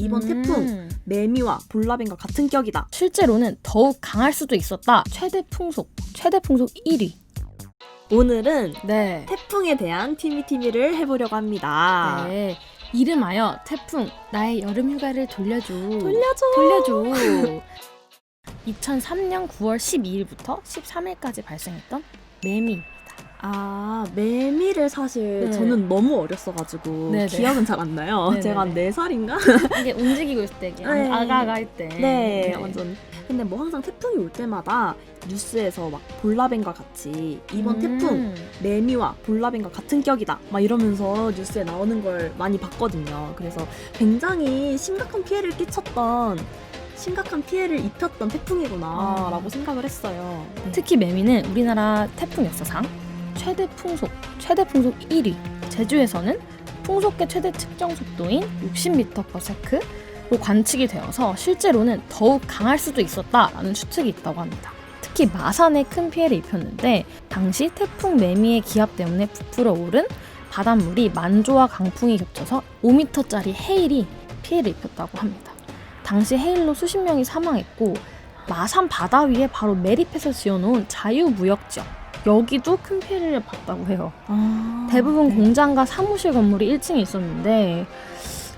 이번 음. 태풍 매미와 볼라벤과 같은 격이다. 실제로는 더욱 강할 수도 있었다. 최대 풍속, 최대 풍속 1위. 오늘은 네. 태풍에 대한 티미티미를 해보려고 합니다. 네. 이름하여 태풍 나의 여름 휴가를 돌려줘. 돌려줘. 돌려줘. 2003년 9월 12일부터 13일까지 발생했던 매미. 아 매미를 사실 네. 저는 너무 어렸어가지고 네네. 기억은 잘 안 나요. 네네네. 제가 한 4살인가? 이게 움직이고 있을 때, 이게 네. 아가아가 할 때. 네, 완전. 근데 뭐 항상 태풍이 올 때마다 뉴스에서 막 볼라벤과 같이 이번 음. 태풍 매미와 볼라벤과 같은 격이다 막 이러면서 뉴스에 나오는 걸 많이 봤거든요. 그래서 굉장히 심각한 피해를 끼쳤던 심각한 피해를 입혔던 태풍이구나라고 아. 생각을 했어요. 네. 특히 매미는 우리나라 태풍 역사상 최대 풍속, 최대 풍속 1위. 제주에서는 풍속계 최대 측정 속도인 60m/s로 관측이 되어서 실제로는 더욱 강할 수도 있었다라는 추측이 있다고 합니다. 특히 마산에 큰 피해를 입혔는데 당시 태풍 매미의 기압 때문에 부풀어 오른 바닷물이 만조와 강풍이 겹쳐서 5m짜리 해일이 피해를 입혔다고 합니다. 당시 해일로 수십 명이 사망했고 마산 바다 위에 바로 매립해서 지어놓은 자유무역지역 여기도 큰 피해를 봤다고 해요. 아, 대부분 네. 공장과 사무실 건물이 1층에 있었는데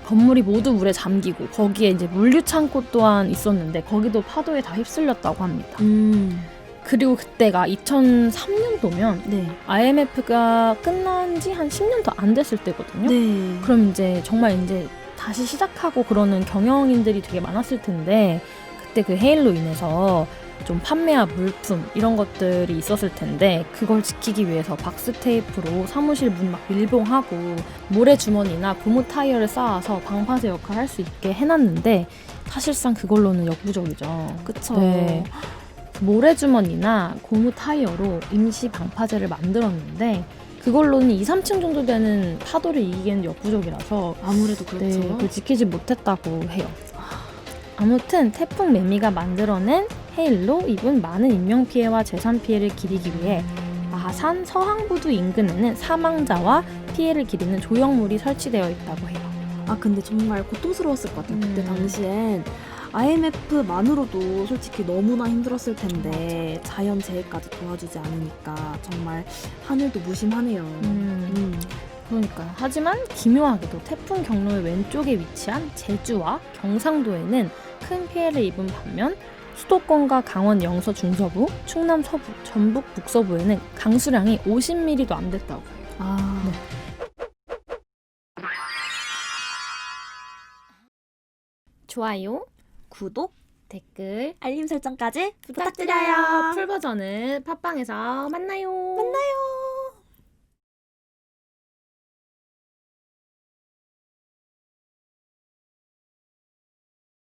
건물이 모두 물에 잠기고 거기에 이제 물류 창고 또한 있었는데 거기도 파도에 다 휩쓸렸다고 합니다. 음, 그리고 그때가 2003년도면 네, IMF가 끝난 지 한 10년 더 안 됐을 때거든요. 네. 그럼 이제 정말 이제 다시 시작하고 그러는 경영인들이 되게 많았을 텐데 그때 그 헤일로 인해서 좀 판매한 물품 이런 것들이 있었을 텐데 그걸 지키기 위해서 박스 테이프로 사무실 문 막 밀봉하고 모래 주머니나 고무 타이어를 쌓아서 방파제 역할을 할 수 있게 해놨는데 사실상 그걸로는 역부족이죠. 그쵸. 네. 모래 주머니나 고무 타이어로 임시 방파제를 만들었는데 그걸로는 2, 3층 정도 되는 파도를 이기기에는 역부족이라서 아무래도 그렇죠. 네, 그걸 지키지 못했다고 해요. 아무튼 태풍 매미가 만들어낸 헤일로 입은 많은 인명 피해와 재산 피해를 기리기 위해 마산 서항부두 인근에는 사망자와 피해를 기리는 조형물이 설치되어 있다고 해요. 아 근데 정말 고통스러웠을 것 같아요. 그때 음. 당시엔 IMF만으로도 솔직히 너무나 힘들었을 텐데 자연 재해까지 도와주지 않으니까 정말 하늘도 무심하네요. 음, 음. 그러니까 하지만 기묘하게도 태풍 경로의 왼쪽에 위치한 제주와 경상도에는 큰 피해를 입은 반면 수도권과 강원 영서 중서부, 충남 서부, 전북 북서부에는 강수량이 50mm도 안 됐다고 해요. 아, 좋아요, 구독, 댓글 알림 설정까지 부탁드려요. 풀 버전은 팟빵에서 만나요. 만나요.